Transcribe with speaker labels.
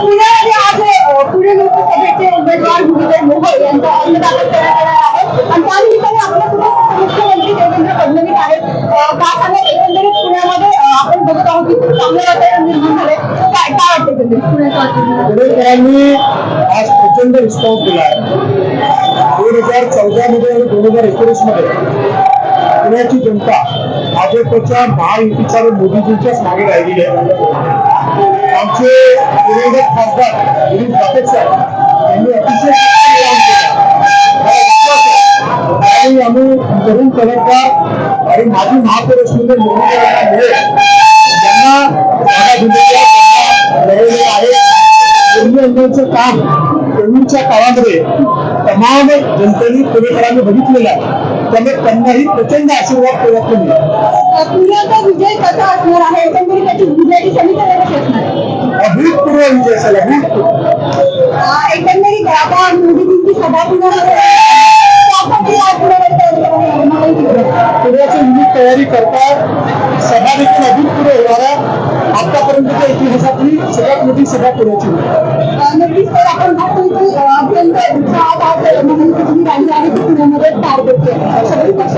Speaker 1: पुण्यामध्ये आज पुणे लोकसभेचे उमेदवार गुरुदेव मोहोळ यांचा अर्ज दाखल करण्यात आला आहे. आणि त्यानिमित्ताने आपल्यासोबत मुख्यमंत्री देवेंद्र फडणवीस आहेत. काय सांगा एकंदरीत पुण्यामध्ये आपण बघत आहोत की खूप चांगलं वातावरण निर्माण झालंय. काय काय वाटतं तुम्ही पुण्याचं वातावरण?
Speaker 2: पुणेकरांनी आज प्रचंड रिस्पॉन्स दिला आहे. दोन हजार चौदा मध्ये आणि दोन हजार एकोणीसमध्ये पुण्याची जनता भाजपच्या महायुतीच्या मोदीजींच्याच मागे राहिलेली आहे. आमचे दिवंगत खासदार गिरीश बापट साहेब यांनी अतिशय उत्तम काम केलं. मला आम्ही तरुण तडफदार आणि माजी महापौर असलेले मोदींना मिळेल ज्यांना जागा दिलेल्या त्यांना लढवलेलं आहे. पूर्वी अंगाचं काम कोविडच्या काळामध्ये तमाम जनतेने पुणेकरांनी बघितलेलं आहे. त्यामुळे त्यांनाही प्रचंड आशीर्वाद प्रवक्त मिळाला.
Speaker 1: विजय कसा असणार आहे. आता मोदीजींची सभा पुण्यामध्ये आहे. त्यासाठी आज पुण्यामध्ये तयारी
Speaker 2: करतात. सभा देखील अभूतपूर्व होणार आहे. आतापर्यंतच्या इतिहासातली सगळ्यात मोठी सभा पुण्याची
Speaker 1: नक्कीच तर आपण बघतो की अत्यंत उत्साहात आज महायुतीची रॅली आहे ती पुण्यामध्ये पार पडते सगळी पक्ष.